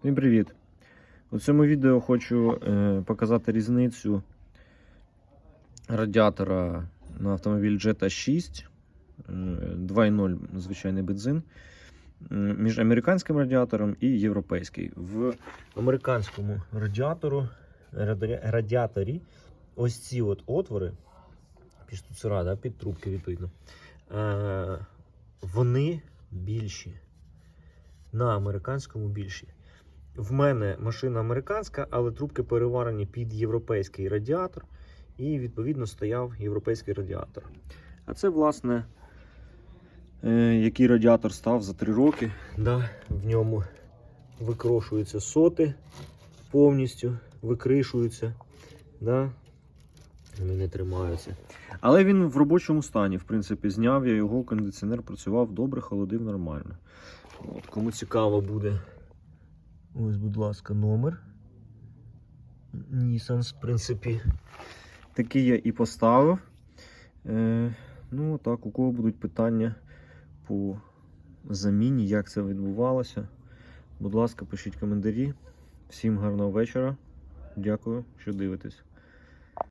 Всім привіт! У цьому відео хочу е, показати різницю радіатора на автомобіль Jetta 6 е, 2.0 звичайний бензин е, між американським радіатором і європейський. В американському радіатору, раді- радіаторі ось ці от отвори під штуцера, да, під трубки відповідно, е, вони більші. На американському більші. В мене машина американська, але трубки переварені під європейський радіатор, і відповідно стояв європейський радіатор. А це, власне, е, який радіатор став за 3 роки. Да, в ньому викрошуються соти повністю, викришуються. Да, вони не тримаються. Але він в робочому стані, в принципі, зняв я його, кондиціонер працював добре, холодив нормально. От, кому цікаво буде. Ось, будь ласка, номер. Nissan, в принципі. Такий я і поставив. Е, ну, так, у кого будуть питання по заміні, як це відбувалося. Будь ласка, пишіть коментарі. Всім гарного вечора. Дякую, що дивитесь.